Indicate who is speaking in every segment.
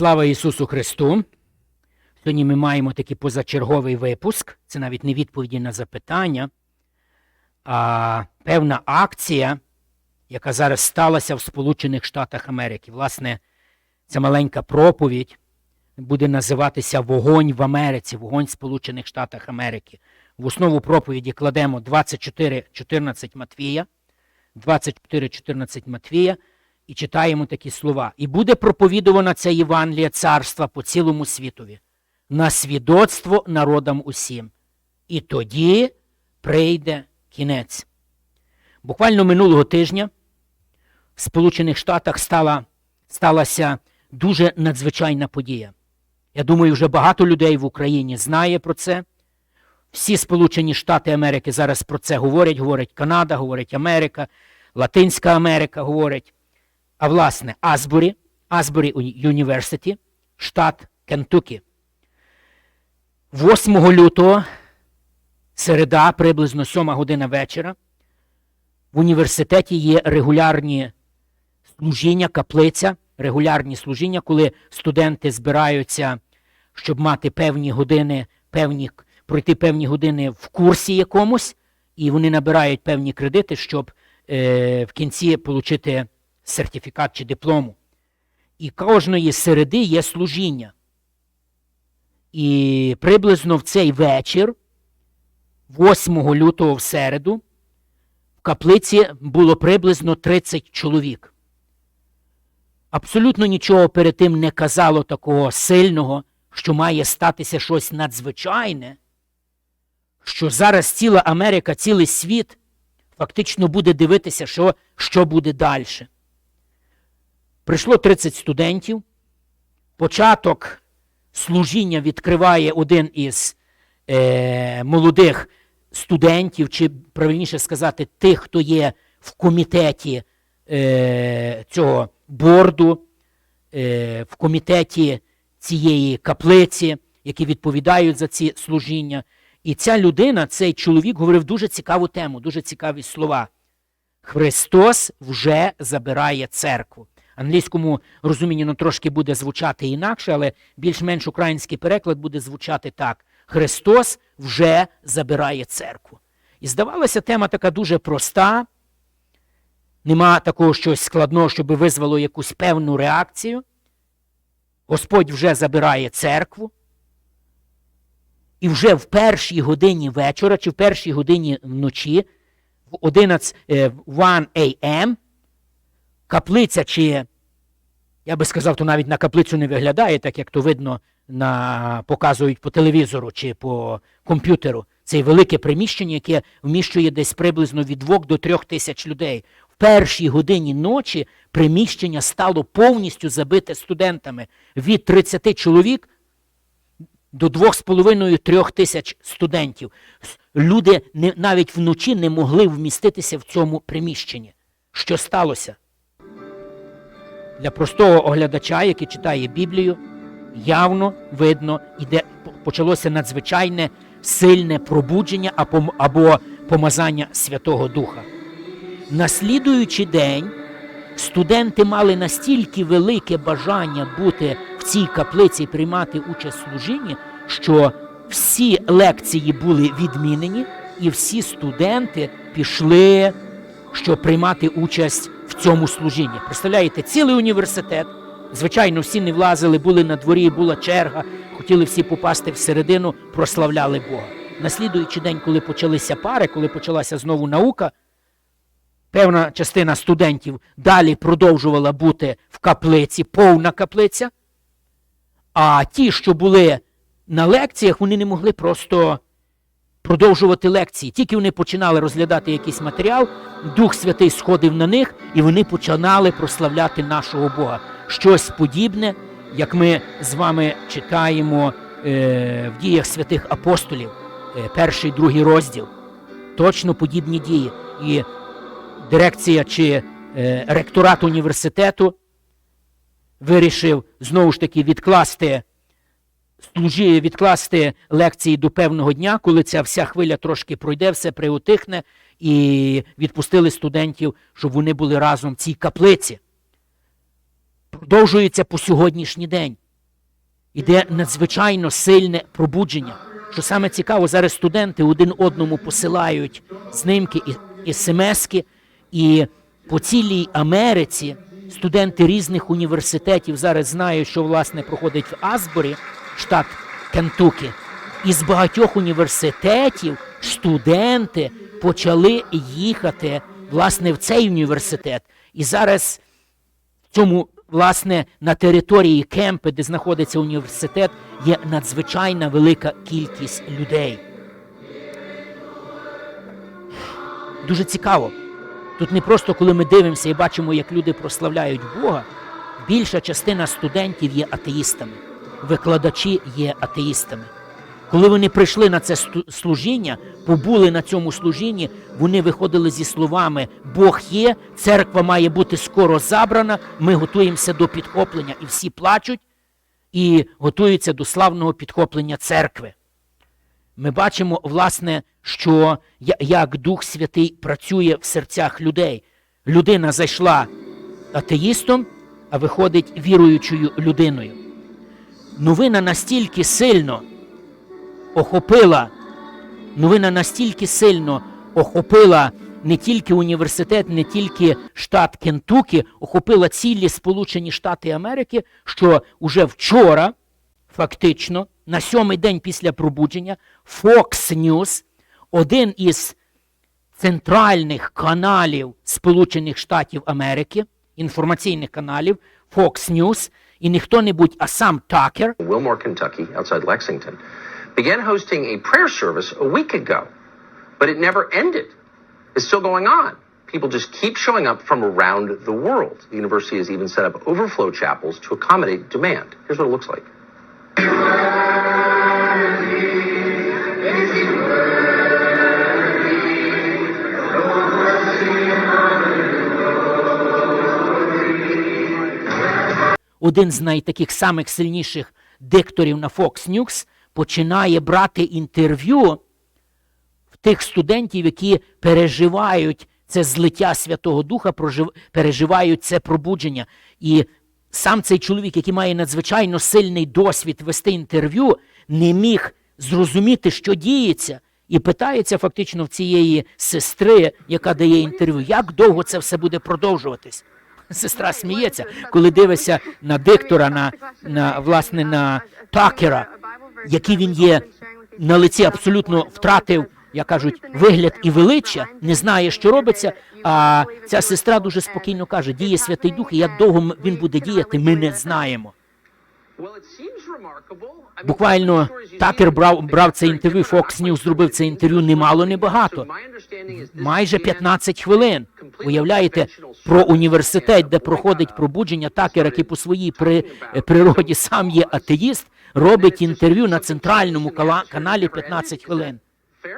Speaker 1: Слава Ісусу Христу! Сьогодні ми маємо такий позачерговий випуск. Це навіть не відповіді на запитання, а певна акція, яка зараз сталася в Сполучених Штатах Америки. Власне, ця маленька проповідь буде називатися Вогонь в Америці, Вогонь в Сполучених Штатах Америки. В основу проповіді кладемо 24.14 Матвія, 24.14 Матвія і читаємо такі слова. І буде проповідувана ця Євангелія царства по цілому світові, на свідоцтво народам усім. І тоді прийде кінець. Буквально минулого тижня в Сполучених Штатах стала, сталася дуже надзвичайна подія. Я думаю, вже багато людей в Україні знає про це. Всі Сполучені Штати Америки зараз про це говорять. Говорить Канада, говорить Америка, Латинська Америка говорить. А власне, Асбурі, Асбурі Юніверситі, штат Кентукі. 8 лютого, середа, приблизно 7 година вечора, в університеті є регулярні служіння, каплиця, регулярні служіння, коли студенти збираються, щоб мати певні години, певні, пройти певні години в курсі якомусь, і вони набирають певні кредити, щоб е, в кінці отримати сертифікат чи диплому. І кожної середи є служіння. І приблизно в цей вечір, 8 лютого в середу, в каплиці було приблизно 30 чоловік. Абсолютно нічого перед тим не казало такого сильного, що має статися щось надзвичайне, що зараз ціла Америка, цілий світ фактично буде дивитися, що, що буде далі. Прийшло 30 студентів. Початок служіння відкриває один із е, молодих студентів, чи правильніше сказати, тих, хто є в комітеті е, цього борду, е, в комітеті цієї каплиці, які відповідають за ці служіння. І ця людина, цей чоловік, говорив дуже цікаву тему, дуже цікаві слова. Христос вже забирає церкву. Англійському розумінні ну, трошки буде звучати інакше, але більш-менш український переклад буде звучати так: Христос вже забирає церкву. І здавалося, тема така дуже проста. Нема такого щось складного, щоб визвало якусь певну реакцію. Господь вже забирає церкву. І вже в першій годині вечора чи в першій годині вночі, в 11 1 a.m., каплиця, чи, я би сказав, то навіть на каплицю не виглядає, так як то видно, на, показують по телевізору чи по комп'ютеру. Це велике приміщення, яке вміщує десь приблизно від 2 до 3 тисяч людей. В першій годині ночі приміщення стало повністю забите студентами від 30 чоловік до 2,5-3 тисяч студентів. Люди не, навіть вночі не могли вміститися в цьому приміщенні. Що сталося? Для простого оглядача, який читає Біблію, явно видно, іде, почалося надзвичайне сильне пробудження або, помазання Святого Духа. На слідуючий день студенти мали настільки велике бажання бути в цій каплиці і приймати участь в служінні, що всі лекції були відмінені, і всі студенти пішли, щоб приймати участь цьому служінні. Представляєте, цілий університет. Звичайно, всі не влазили, були на дворі, була черга, хотіли всі попасти всередину, прославляли Бога. На слідуючий день, коли почалися пари, коли почалася знову наука, певна частина студентів далі продовжувала бути в каплиці, повна каплиця. А ті, що були на лекціях, вони не могли просто продовжувати лекції. Тільки вони починали розглядати якийсь матеріал, Дух Святий сходив на них, і вони починали прославляти нашого Бога. Щось подібне, як ми з вами читаємо е, в діях святих апостолів, е, перший другий розділ. Точно подібні дії. І дирекція чи е, ректорат університету вирішив знову ж таки відкласти служі, відкласти лекції до певного дня, коли ця вся хвиля трошки пройде, все приутихне, і відпустили студентів, щоб вони були разом в цій каплиці. Продовжується по сьогоднішній день. іде надзвичайно сильне пробудження. Що саме цікаво, зараз студенти один одному посилають знимки і, смски, і по цілій Америці студенти різних університетів зараз знають, що власне проходить в Асборі, штат Кентукі. І з багатьох університетів студенти почали їхати власне в цей університет. І зараз в цьому, власне, на території Кемпи, де знаходиться університет, є надзвичайна велика кількість людей. Дуже цікаво. Тут не просто коли ми дивимося і бачимо, як люди прославляють Бога, більша частина студентів є атеїстами, викладачі є атеїстами. Коли вони прийшли на це служіння, побули на цьому служінні, вони виходили зі словами Бог є, церква має бути скоро забрана, ми готуємося до підхоплення, і всі плачуть і готуються до славного підхоплення церкви. Ми бачимо, власне, що як Дух Святий працює в серцях людей. Людина зайшла атеїстом, а виходить віруючою людиною. Новина настільки сильно охопила, новина настільки сильно охопила не тільки університет, не тільки штат Кентукі, охопила цілі Сполучені Штати Америки, що уже вчора, фактично, на сьомий день після пробудження, Fox News, один із центральних каналів Сполучених Штатів Америки, інформаційних каналів, Fox News, і не хто-небудь, а сам Такер,
Speaker 2: Wilmore, Kentucky, outside Lexington, began hosting a prayer service a week ago, but it never ended. It's still going on. People just keep showing up from around the world. The university has even set up overflow chapels to accommodate demand. Here's what it looks like.
Speaker 1: Один з найтаких самих сильніших дикторів на Fox News, починає брати інтерв'ю в тих студентів, які переживають це злиття Святого Духа, переживають це пробудження. І сам цей чоловік, який має надзвичайно сильний досвід вести інтерв'ю, не міг зрозуміти, що діється, і питається фактично в цієї сестри, яка дає інтерв'ю, як довго це все буде продовжуватись. Сестра сміється, коли дивишся на диктора, на, на власне на Такера, який він є на лиці абсолютно втратив, як кажуть, вигляд і величчя, не знає, що робиться. А ця сестра дуже спокійно каже: діє Святий Дух, і як довго він буде діяти, ми не знаємо. Буквально Такер брав, брав це інтерв'ю. Fox News зробив це інтерв'ю немало, не багато.
Speaker 2: So my understanding is this
Speaker 1: Майже
Speaker 2: began
Speaker 1: 15 хвилин. Уявляєте, про університет, де проходить пробудження, Такер, який по своїй при, е, природі сам є атеїст, робить інтерв'ю на центральному каналі 15 хвилин.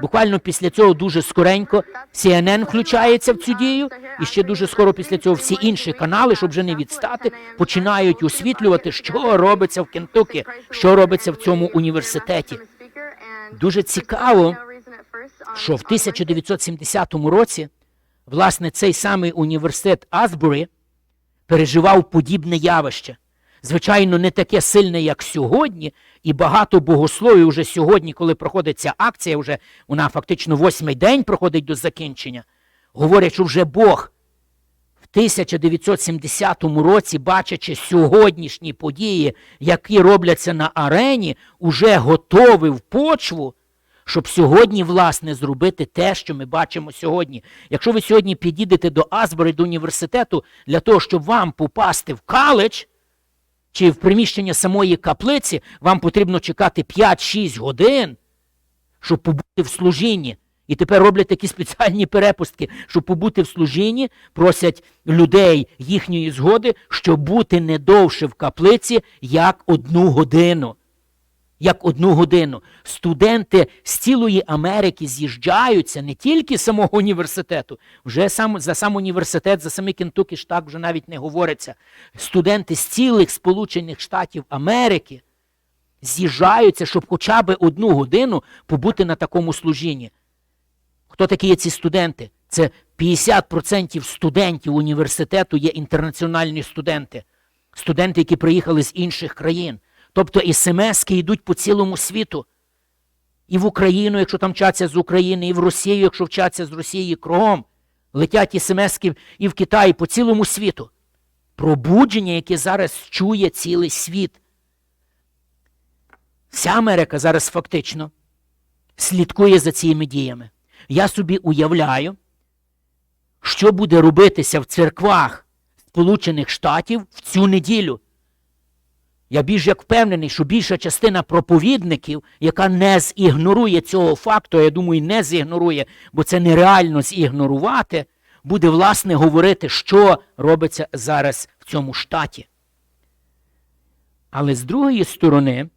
Speaker 1: Буквально після цього дуже скоренько CNN включається в цю дію, і ще дуже скоро після цього всі інші канали, щоб вже не відстати, починають освітлювати, що робиться в Кентукі, що робиться в цьому університеті. Дуже цікаво, що в 1970 році, власне, цей самий університет Асбурі переживав подібне явище. Звичайно, не таке сильне, як сьогодні, і багато богословів вже сьогодні, коли проходить ця акція, вже вона фактично восьмий день проходить до закінчення, говорять, що вже Бог в 1970 році, бачачи сьогоднішні події, які робляться на арені, уже готовив почву, щоб сьогодні, власне, зробити те, що ми бачимо сьогодні. Якщо ви сьогодні підійдете до Асбори, до університету, для того, щоб вам попасти в каледж, чи в приміщення самої каплиці, вам потрібно чекати 5-6 годин, щоб побути в служінні. І тепер роблять такі спеціальні перепустки, щоб побути в служінні, просять людей їхньої згоди, щоб бути не довше в каплиці, як одну годину. Як одну годину. Студенти з цілої Америки з'їжджаються не тільки з самого університету, вже сам, за сам університет, за самий Кентукі штат вже навіть не говориться. Студенти з цілих Сполучених Штатів Америки з'їжджаються, щоб хоча б одну годину побути на такому служінні. Хто такі є ці студенти? Це 50% студентів університету є інтернаціональні студенти, студенти, які приїхали з інших країн. Тобто смски йдуть по цілому світу. І в Україну, якщо там вчаться з України, і в Росію, якщо вчаться з Росії, кругом. Летять смски і в Китаї по цілому світу. Пробудження, яке зараз чує цілий світ. Вся Америка зараз фактично слідкує за цими діями. Я собі уявляю, що буде робитися в церквах Сполучених Штатів в цю неділю. Я більш як впевнений, що більша частина проповідників, яка не зігнорує цього факту, я думаю, не зігнорує, бо це нереально зігнорувати, буде власне говорити, що робиться зараз в цьому штаті. Але з другої сторони,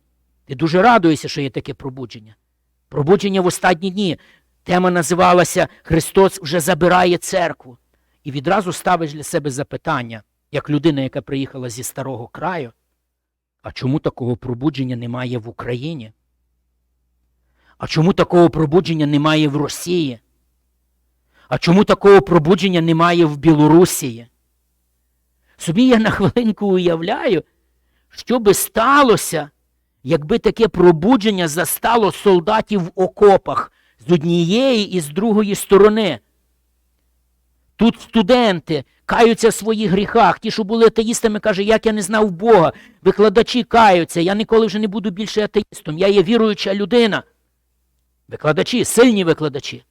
Speaker 1: ти дуже радуєшся, що є таке пробудження. Пробудження в останні дні. Тема називалася Христос вже забирає церкву. І відразу ставиш для себе запитання, як людина, яка приїхала зі старого краю. А чому такого пробудження немає в Україні? А чому такого пробудження немає в Росії? А чому такого пробудження немає в Білорусі? Собі я на хвилинку уявляю, що би сталося, якби таке пробудження застало солдатів в окопах з однієї і з другої сторони. Тут студенти каються в своїх гріхах. Ті, що були атеїстами, каже, як я не знав Бога. Викладачі каються, я ніколи вже не буду більше атеїстом. Я є віруюча людина. Викладачі, сильні викладачі.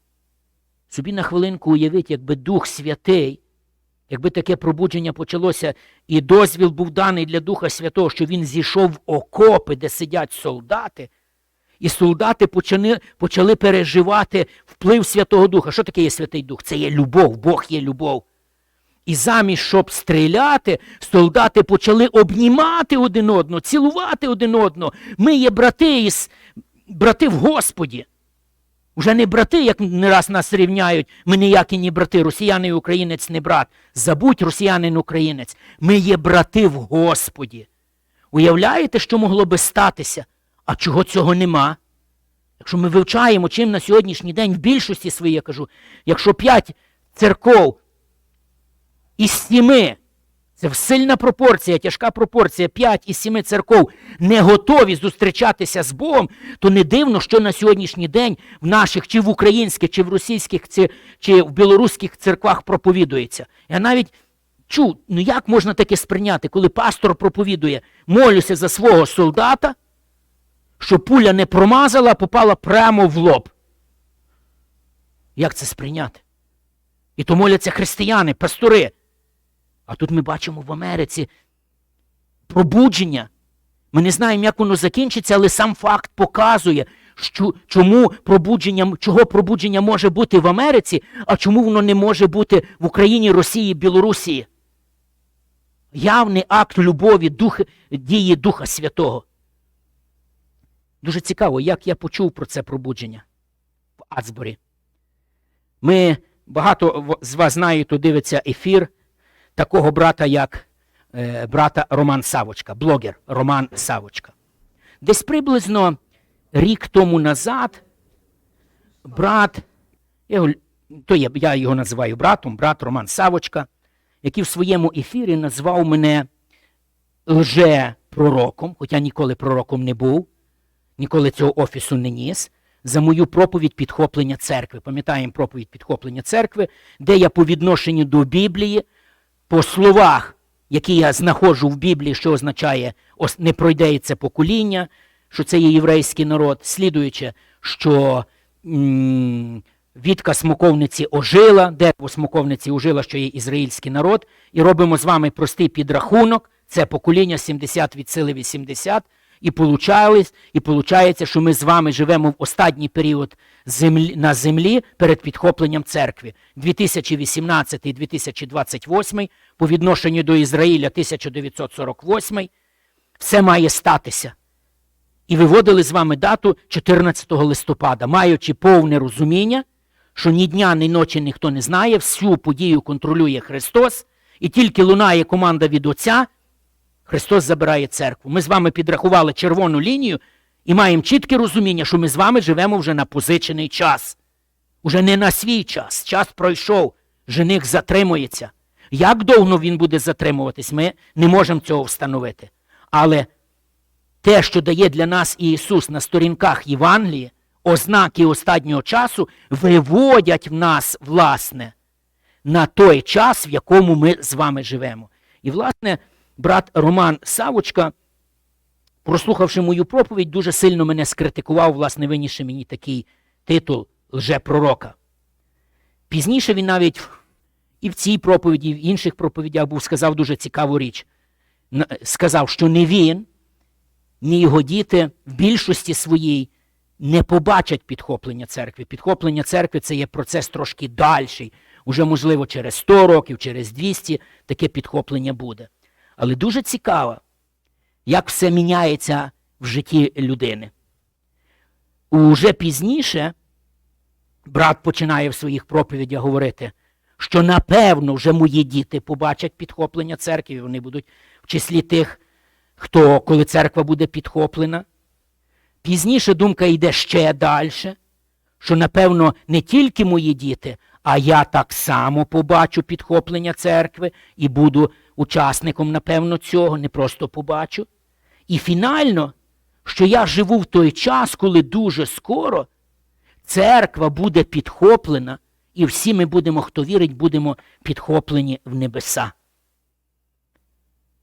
Speaker 1: Собі на хвилинку уявіть, якби Дух Святий, якби таке пробудження почалося, і дозвіл був даний для Духа Святого, що він зійшов в окопи, де сидять солдати, і солдати почали, почали переживати вплив Святого Духа. Що таке є Святий Дух? Це є любов, Бог є любов. І замість щоб стріляти, солдати почали обнімати один одного, цілувати один одного. Ми є брати, із, брати в Господі. Уже не брати, як не раз нас рівняють, ми ніякі не брати, росіяни і українець не брат. Забудь росіянин українець. Ми є брати в Господі. Уявляєте, що могло би статися? А чого цього нема? Якщо ми вивчаємо, чим на сьогоднішній день в більшості своїй, я кажу, якщо п'ять церков із сіми, це сильна пропорція, тяжка пропорція, п'ять із сіми церков не готові зустрічатися з Богом, то не дивно, що на сьогоднішній день в наших, чи в українських, чи в російських, чи, в білоруських церквах проповідується. Я навіть чув, ну як можна таке сприйняти, коли пастор проповідує, молюся за свого солдата, щоб пуля не промазала, а попала прямо в лоб. Як це сприйняти? І то моляться християни, пастори. А тут ми бачимо в Америці пробудження. Ми не знаємо, як воно закінчиться, але сам факт показує, що, чому пробудження, чого пробудження може бути в Америці, а чому воно не може бути в Україні, Росії, Білорусі. Явний акт любові, дух, дії Духа Святого. Дуже цікаво, як я почув про це пробудження в Ацборі. Ми багато з вас знають, дивиться ефір такого брата, як е, брата Роман Савочка, блогер Роман Савочка. Десь приблизно рік тому назад брат, його, то є, я його називаю братом, брат Роман Савочка, який в своєму ефірі назвав мене лже-пророком, хоча ніколи пророком не був, ніколи цього офісу не ніс, за мою проповідь підхоплення церкви. Пам'ятаємо проповідь підхоплення церкви, де я по відношенню до Біблії, по словах, які я знаходжу в Біблії, що означає «ос- не пройде це покоління, що це є єврейський народ, слідуючи, що м, Вітка смоковниці ожила, дерево смоковниці ожила, що є ізраїльський народ, і робимо з вами простий підрахунок, це покоління 70 від сили 80, і получались, і получається, що ми з вами живемо в останній період землі, на землі перед підхопленням церкви. 2018 і 2028 по відношенню до Ізраїля 1948 все має статися. І виводили з вами дату 14 листопада, маючи повне розуміння, що ні дня, ні ночі ніхто не знає, всю подію контролює Христос, і тільки лунає команда від Отця, Христос забирає церкву. Ми з вами підрахували червону лінію і маємо чітке розуміння, що ми з вами живемо вже на позичений час. Уже не на свій час. Час пройшов, жених затримується. Як довго він буде затримуватись, ми не можемо цього встановити. Але те, що дає для нас Ісус на сторінках Євангелії, ознаки останнього часу, виводять в нас, власне, на той час, в якому ми з вами живемо. І, власне, брат Роман Савочка, прослухавши мою проповідь, дуже сильно мене скритикував, власне, винісши мені такий титул лжепророка. Пізніше він навіть і в цій проповіді, і в інших проповідях був сказав дуже цікаву річ. Сказав, що не він, ні його діти в більшості своїй не побачать підхоплення церкви. Підхоплення церкви це є процес трошки дальший. Уже, можливо, через 100 років, через 200 таке підхоплення буде. Але дуже цікаво, як все міняється в житті людини. Уже пізніше брат починає в своїх проповідях говорити, що напевно вже мої діти побачать підхоплення церкви, вони будуть в числі тих, хто, коли церква буде підхоплена. Пізніше думка йде ще далі, що, напевно, не тільки мої діти, а я так само побачу підхоплення церкви і буду учасником, напевно, цього, не просто побачу. І фінально, що я живу в той час, коли дуже скоро церква буде підхоплена, і всі ми будемо, хто вірить, будемо підхоплені в небеса.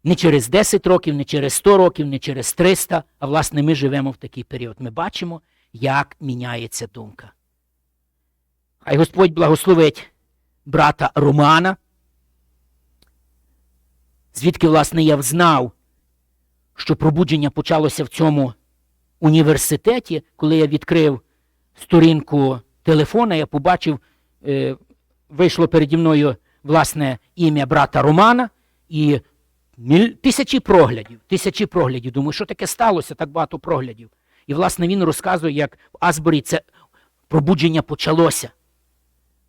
Speaker 1: Не через 10 років, не через 100 років, не через 300, а власне ми живемо в такий період. Ми бачимо, як міняється думка. Хай Господь благословить брата Романа, звідки, власне, я взнав, що пробудження почалося в цьому університеті, коли я відкрив сторінку телефона, я побачив, е, вийшло переді мною власне ім'я брата Романа і тисячі проглядів, тисячі проглядів. Думаю, що таке сталося, так багато проглядів. І, власне, він розказує, як в Асборі це пробудження почалося.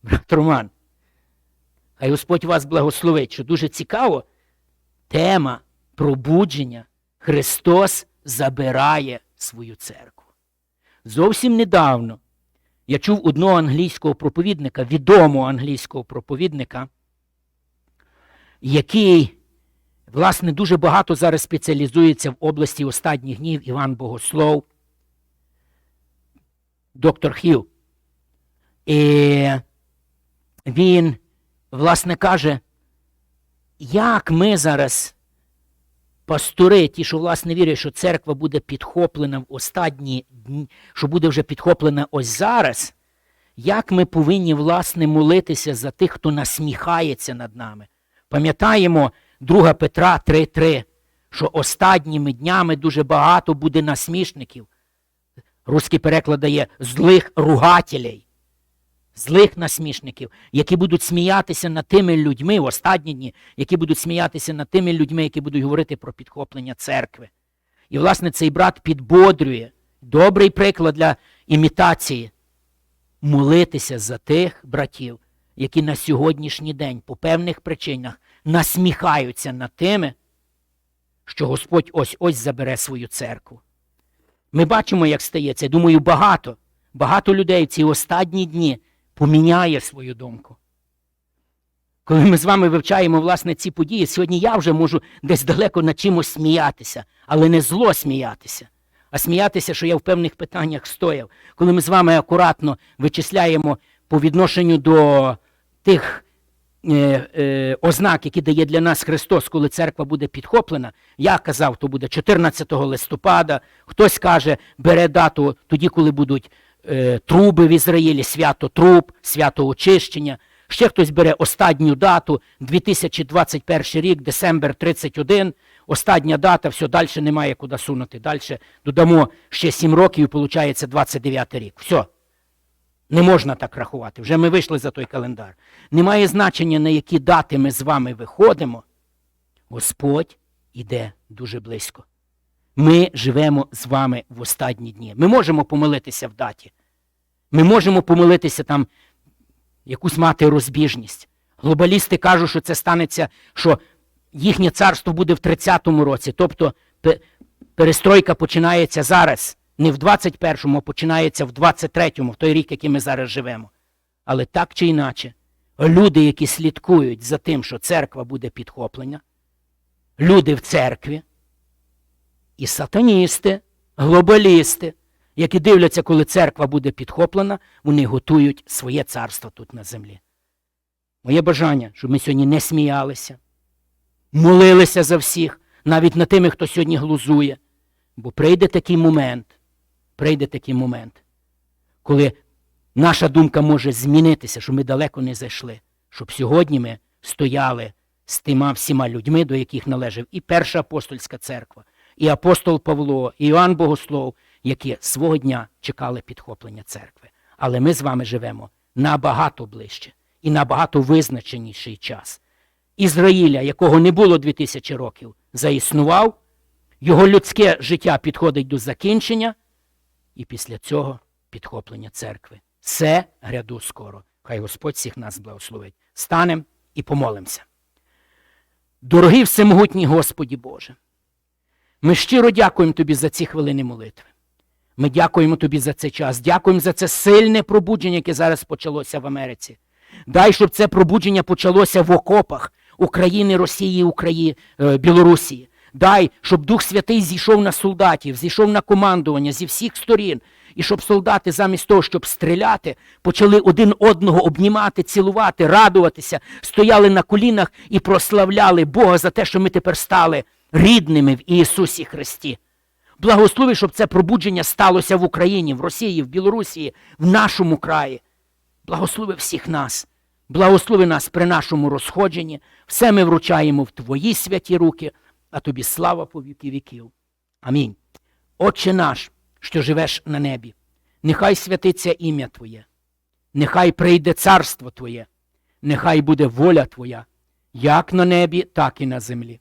Speaker 1: Брат Роман, хай Господь вас благословить, що дуже цікаво, тема пробудження Христос забирає свою церкву. Зовсім недавно я чув одного англійського проповідника, відомого англійського проповідника, який, власне, дуже багато зараз спеціалізується в області останніх днів Іван Богослов, доктор Хіл. І він, власне, каже, як ми зараз, пастори, ті, що власне вірять, що церква буде підхоплена в останні дні, що буде вже підхоплена ось зараз, як ми повинні, власне, молитися за тих, хто насміхається над нами. Пам'ятаємо 2 Петра 3.3, що останніми днями дуже багато буде насмішників. Руський переклад дає злих ругателей злих насмішників, які будуть сміятися над тими людьми в останні дні, які будуть сміятися над тими людьми, які будуть говорити про підхоплення церкви. І, власне, цей брат підбодрює добрий приклад для імітації молитися за тих братів, які на сьогоднішній день по певних причинах насміхаються над тими, що Господь ось ось забере свою церкву. Ми бачимо, як стається. Думаю, багато, багато людей в ці останні дні поміняє свою думку. Коли ми з вами вивчаємо власне ці події, сьогодні я вже можу десь далеко над чимось сміятися, але не зло сміятися, а сміятися, що я в певних питаннях стояв. Коли ми з вами акуратно вичисляємо по відношенню до тих е, е, ознак, які дає для нас Христос, коли церква буде підхоплена, я казав, то буде 14 листопада, хтось каже, бере дату тоді, коли будуть е, труби в Ізраїлі, свято труб, свято очищення. Ще хтось бере останню дату, 2021 рік, Десембр 31, остання дата, все, далі немає куди сунути. Далі додамо ще 7 років, і виходить 29 рік. Все. Не можна так рахувати. Вже ми вийшли за той календар. Немає значення, на які дати ми з вами виходимо. Господь іде дуже близько. Ми живемо з вами в останні дні. Ми можемо помилитися в даті. Ми можемо помилитися там, якусь мати розбіжність. Глобалісти кажуть, що це станеться, що їхнє царство буде в 30-му році. Тобто перестройка починається зараз, не в 21-му, а починається в 23-му, в той рік, який ми зараз живемо. Але так чи інакше, люди, які слідкують за тим, що церква буде підхоплена, люди в церкві, і сатаністи, глобалісти, які дивляться, коли церква буде підхоплена, вони готують своє царство тут на землі. Моє бажання, щоб ми сьогодні не сміялися, молилися за всіх, навіть над тими, хто сьогодні глузує. Бо прийде такий момент, прийде такий момент, коли наша думка може змінитися, що ми далеко не зайшли, щоб сьогодні ми стояли з тима всіма людьми, до яких належав і Перша апостольська церква, і апостол Павло, і Іоанн Богослов, які свого дня чекали підхоплення церкви. Але ми з вами живемо набагато ближче і набагато визначеніший час. Ізраїля, якого не було 2000 років, заіснував, його людське життя підходить до закінчення, і після цього підхоплення церкви. Все гряду скоро. Хай Господь всіх нас благословить. Станем і помолимося. Дорогий всемогутній Господі Боже, ми щиро дякуємо Тобі за ці хвилини молитви. Ми дякуємо Тобі за цей час. Дякуємо за це сильне пробудження, яке зараз почалося в Америці. Дай, щоб це пробудження почалося в окопах України, Росії, Украї... е, Білорусі. Дай, щоб Дух Святий зійшов на солдатів, зійшов на командування зі всіх сторін, і щоб солдати, замість того, щоб стріляти, почали один одного обнімати, цілувати, радуватися, стояли на колінах і прославляли Бога за те, що ми тепер стали рідними в Ісусі Христі. Благослови, щоб це пробудження сталося в Україні, в Росії, в Білорусі, в нашому краї. Благослови всіх нас. Благослови нас при нашому розходженні. Все ми вручаємо в Твої святі руки, а тобі слава по віки віків. Амінь. Отче наш, що живеш на небі, нехай святиться ім'я Твоє, нехай прийде царство Твоє, нехай буде воля Твоя, як на небі, так і на землі.